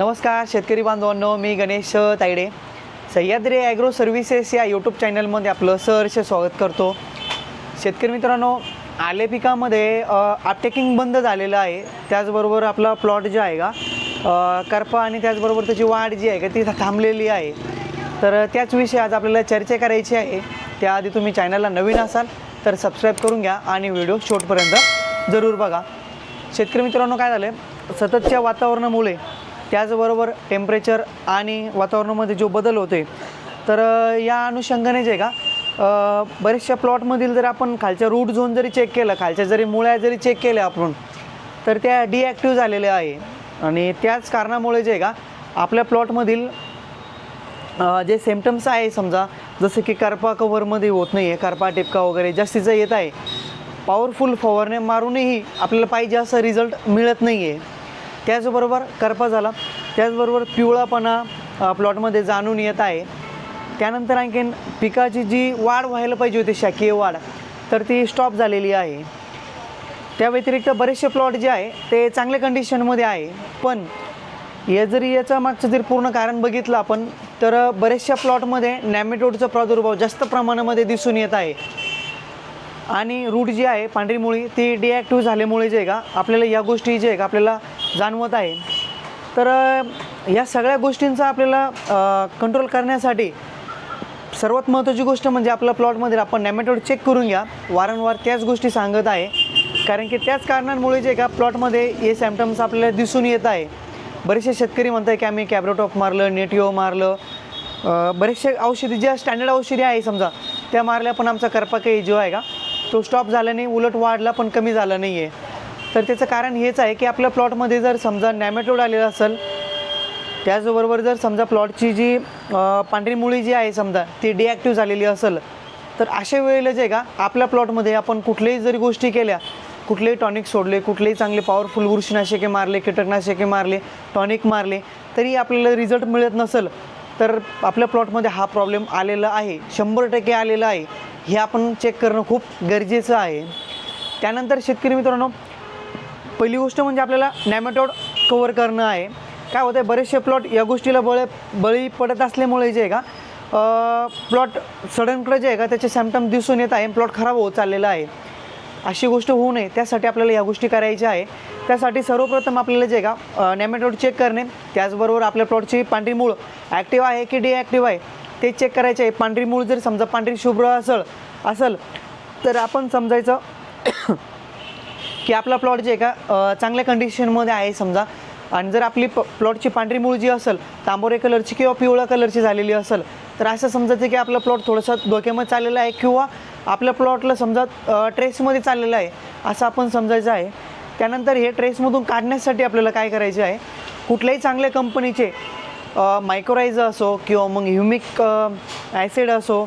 नमस्कार शेतकरी बांधवांनो मी गणेश तायडे. सह्याद्री ॲग्रो सर्व्हिसेस या यूट्यूब चॅनलमध्ये आपलं सहर्ष स्वागत करतो. शेतकरी मित्रांनो आले पिकामध्ये अपटेकिंग बंद झालेलं आहे. त्याचबरोबर आपला प्लॉट जो आहे का करपा आणि त्याचबरोबर त्याची वाढ जी आहे का ती थांबलेली आहे. तर त्याच विषयी आज आपल्याला चर्चा करायची आहे. त्याआधी तुम्ही चॅनलला नवीन असाल तर सबस्क्राईब करून घ्या आणि व्हिडिओ शेवटपर्यंत जरूर बघा. शेतकरी मित्रांनो काय झालं आहे सततच्या वातावरणामुळे त्याचबरोबर टेम्परेचर आणि वातावरणामध्ये जो बदल होतोय तर या अनुषंगाने जे आहे का बरेचशा बऱ्याचशा प्लॉटमधील जर आपण खालच्या रूट झोन जरी चेक केलं खालच्या जरी मुळ्या जरी चेक केल्या आपण तर त्या डिॲक्टिव्ह झालेल्या आहे. आणि त्याच कारणामुळे जे आहे का आपल्या प्लॉटमधील जे सिम्टम्स आहे समजा जसं की करपा कवरमध्ये होत नाही आहे करपा टिपका वगैरे जास्तीचं येत आहे पॉवरफुल फवारणे मारूनही आपल्याला पाहिजे असं रिझल्ट मिळत नाही आहे त्याचबरोबर करपा झाला त्याचबरोबर पिवळापणा प्लॉटमध्ये जाणून येत आहे. त्यानंतर आणखीन पिकाची जी वाढ व्हायला पाहिजे होती शाकीय वाढ तर ती स्टॉप झालेली आहे. त्या व्यतिरिक्त बरेचसे प्लॉट जे आहे ते चांगल्या कंडिशनमध्ये आहे. पण या जरी याचं मागचं जर पूर्ण कारण बघितलं आपण तर बरेचशा प्लॉटमध्ये नॅमेटोडचा प्रादुर्भाव जास्त प्रमाणामध्ये दिसून येत आहे. आणि रूट जी आहे पांढरी मुळी ती डिॲक्टिव्ह झाल्यामुळे जे आहे का आपल्याला या गोष्टी जे आहे का आपल्याला जाणवत आहे. तर या सगळ्या गोष्टींचा आपल्याला कंट्रोल करण्यासाठी सर्वात महत्त्वाची गोष्ट म्हणजे आपल्या प्लॉटमध्ये आपण नॅमेटोड चेक करून घ्या. वारंवार त्याच गोष्टी सांगत आहे. कारण की त्याच कारणांमुळे जे का प्लॉटमध्ये हे सॅम्पटम्स आपल्याला दिसून येत आहे. बरेचसे शेतकरी म्हणत आहे की आम्ही कॅब्रोटॉप मारलं नेटिओ मारलं. बरेचसे औषधी ज्या स्टँडर्ड औषधी आहे समजा त्या मारल्या पण आमचा करपा काही जो आहे का तो स्टॉप झाला नाही. उलट वाढला पण कमी झाला नाही आहे तर त्याचं कारण हेच आहे की आपल्या प्लॉटमध्ये जर समजा नॅमेटोड आलेला असेल त्याचबरोबर जर समजा प्लॉटची जी पांढरी मुळी जी आहे समजा ती डिॲक्टिव्ह झालेली असेल तर अशा वेळेला जे आहे का आपल्या प्लॉटमध्ये आपण कुठल्याही जरी गोष्टी केल्या कुठलेही टॉनिक सोडले कुठलेही चांगले पॉवरफुल बुरशीनाशके मारले कीटकनाशके मारले टॉनिक मारले तरी आपल्याला रिझल्ट मिळत नसेल तर आपल्या प्लॉटमध्ये हा प्रॉब्लेम आलेला आहे. शंभर टक्के आलेला आहे. हे आपण चेक करणं खूप गरजेचं आहे. त्यानंतर शेतकरी मित्रांनो पहिली गोष्ट म्हणजे आपल्याला नॅमेटोड कवर करणं आहे. काय होतं आहे बरेचसे प्लॉट या गोष्टीला बळ बळी पडत असल्यामुळे जे आहे का प्लॉट सडनकडे जे आहे का त्याचे सॅम्पटम दिसून येत आहे. प्लॉट खराब होत चाललेला आहे. अशी गोष्ट होऊ नये. त्यासाठी आपल्याला या गोष्टी करायच्या आहे. त्यासाठी सर्वप्रथम आपल्याला जे आहे का नॅमेटोड चेक करणे. त्याचबरोबर आपल्या प्लॉटची पांढरी मूळ ॲक्टिव्ह आहे की डिॲक्टिव्ह आहे ते चेक करायचे आहे. पांढरी मूळ जर समजा पांढरी शुभ्र असेल असेल तर आपण समजायचं की आपला प्लॉट जे आहे का चांगल्या कंडिशनमध्ये आहे समजा. आणि जर आपली प प्लॉटची पांढरी मूळ जी असेल तांबोरे कलरची किंवा पिवळ्या कलरची झालेली असेल तर असं समजायचं की आपला प्लॉट थोडंसं धोक्यामध्ये चाललेला आहे किंवा आपल्या प्लॉटला समजा ट्रेसमध्ये चाललेलं आहे असं आपण समजायचं आहे. त्यानंतर हे ट्रेसमधून काढण्यासाठी आपल्याला काय करायचे आहे? कुठल्याही चांगल्या कंपनीचे मायक्रोरायझ असो किंवा मग ह्युमिक ॲसिड असो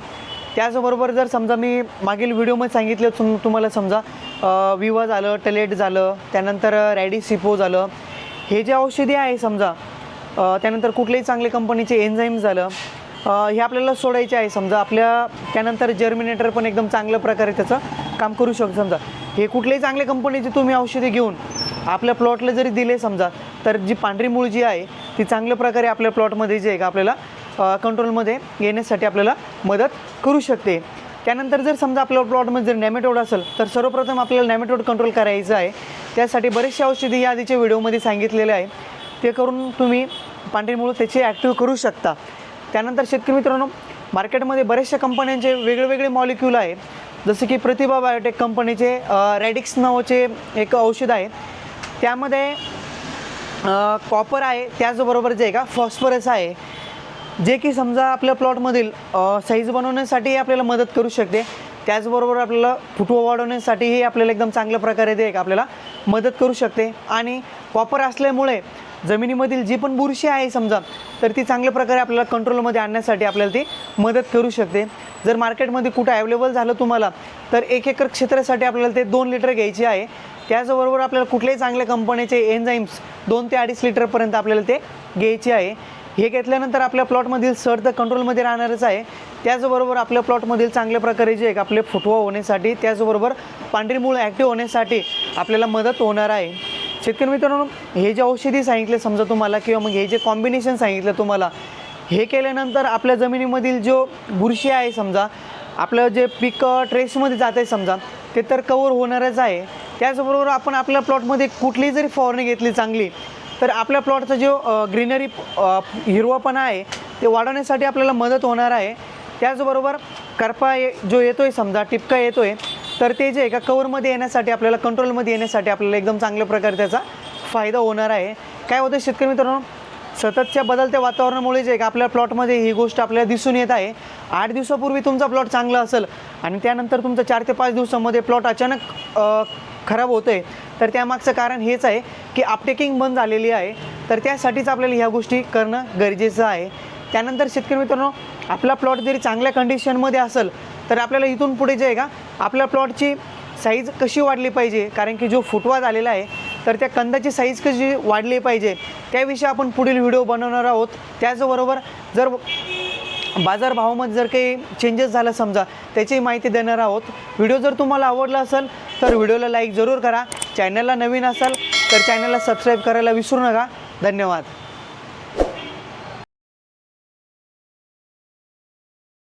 त्याचबरोबर जर समजा मी मागील व्हिडिओमध्ये सांगितलं तुम तुम्हाला समजा विवा झालं टलेट झालं त्यानंतर रॅडिसिपो झालं हे जे औषधी आहे समजा त्यानंतर कुठल्याही चांगल्या कंपनीचे एन्झाईम झालं हे आपल्याला सोडायचे आहे समजा आपल्या त्यानंतर जर्मिनेटर पण एकदम चांगल्या प्रकारे त्याचं काम करू शकतो समजा. हे कुठल्याही चांगल्या कंपनीचे तुम्ही औषधे घेऊन आपल्या प्लॉटला जरी दिले समजा तर जी पांढरी मूळ जी आहे ती चांगल्या प्रकारे आपल्या प्लॉटमध्ये जे आहे का आपल्याला कंट्रोलमध्ये येण्यासाठी आपल्याला मदत करू शकते. त्यानंतर जर समजा आपल्या प्लॉटमध्ये जर नॅमेटोड असेल तर सर्वप्रथम आपल्याला नॅमेटोड कंट्रोल करायचं आहे. त्यासाठी बरेचशा औषधी या आधीच्या व्हिडिओमध्ये सांगितलेले आहे. ते करून तुम्ही पांढरीमुळे त्याची ॲक्टिव्ह करू शकता. त्यानंतर शेतकरी मित्रांनो मार्केटमध्ये बऱ्याचशा कंपन्यांचे वेगळेवेगळे मॉलिक्यूल आहे. जसं की प्रतिभा बायोटेक कंपनीचे रॅडिक्स नावाचे एक औषध आहे. त्यामध्ये कॉपर आहे. त्याचबरोबर जे आहे का फॉस्फरस आहे. जे की समजा आपल्या प्लॉटमधील साईज बनवण्यासाठी आपल्याला मदत करू शकते. त्याचबरोबर आपल्याला फुटवा वाढवण्यासाठीही आपल्याला एकदम चांगल्या प्रकारे ते एक आपल्याला मदत करू शकते. आणि कॉपर असल्यामुळे जमिनीमधील जी पण बुरशी आहे समजा तर ती चांगल्या प्रकारे आपल्याला कंट्रोलमध्ये आणण्यासाठी आपल्याला ती मदत करू शकते. जर मार्केटमध्ये कुठं अवेलेबल झालं तुम्हाला तर एक एकर क्षेत्रासाठी आपल्याला ते दोन लिटर घ्यायचे आहे. त्याचबरोबर आपल्याला कुठल्याही चांगल्या कंपनीचे एन्झाईम्स दोन ते अडीच लिटरपर्यंत आपल्याला ते घ्यायचे आहे. हे घेतल्यानंतर आपल्या प्लॉटमधील सर तर कंट्रोलमध्ये राहणारच आहे. त्याचबरोबर आपल्या प्लॉटमधील चांगल्या प्रकारे जे एक आपले फुटवा होण्यासाठी त्याचबरोबर पांढरी मूळ ॲक्टिव्ह होण्यासाठी आपल्याला मदत होणार आहे. शेतकरी मित्रांनो हे जे औषधी सांगितले समजा तुम्हाला किंवा मग हे जे कॉम्बिनेशन सांगितलं तुम्हाला हे केल्यानंतर आपल्या जमिनीमधील जो बुरशी आहे समजा आपलं जे पीक ट्रेसमध्ये जात आहे समजा ते तर कवर होणारच आहे. त्याचबरोबर आपण आपल्या प्लॉटमध्ये कुठलीही जरी फवारणी घेतली चांगली तर आपल्या प्लॉटचा जो ग्रीनरी हिरवापणा आहे ते वाढवण्यासाठी आपल्याला मदत होणार आहे. त्याचबरोबर करपा ये जो येतो आहे समजा टिपका येतो आहे तर ते जे आहे का कवरमध्ये येण्यासाठी आपल्याला कंट्रोलमध्ये येण्यासाठी आपल्याला एकदम चांगल्या प्रकारे त्याचा फायदा होणार आहे. काय होतं शेतकरी मित्रांनो सततच्या बदलत्या वातावरणामुळे जे आहे का आपल्या प्लॉटमध्ये ही गोष्ट आपल्याला दिसून येत आहे. आठ दिवसापूर्वी तुमचा प्लॉट चांगला असेल आणि त्यानंतर तुमचा चार ते पाच दिवसामध्ये प्लॉट अचानक खराब होतं आहे तर त्यामागचं कारण हेच आहे की अपटेकिंग बंद झालेली आहे. तर त्यासाठीच आपल्याला ह्या गोष्टी करणं गरजेचं आहे. त्यानंतर शेतकरी मित्रांनो आपला प्लॉट जरी चांगल्या कंडिशनमध्ये असेल तर आपल्याला इथून पुढे जे आहे का आपल्या प्लॉटची साईज कशी वाढली पाहिजे? कारण की जो फुटवा झालेला आहे तर त्या कंदाची साईज कशी वाढली पाहिजे? त्याविषयी आपण पुढील व्हिडिओ बनवणार आहोत. त्याचबरोबर जर बाजारभावामध्ये जर काही चेंजेस झालं समजा त्याची माहिती देणार आहोत. व्हिडिओ जर तुम्हाला आवडला असेल तर व्हिडिओला लाईक जरूर करा. चॅनलला नवीन असाल तर चॅनलला सबस्क्राईब करायला विसरू नका. धन्यवाद.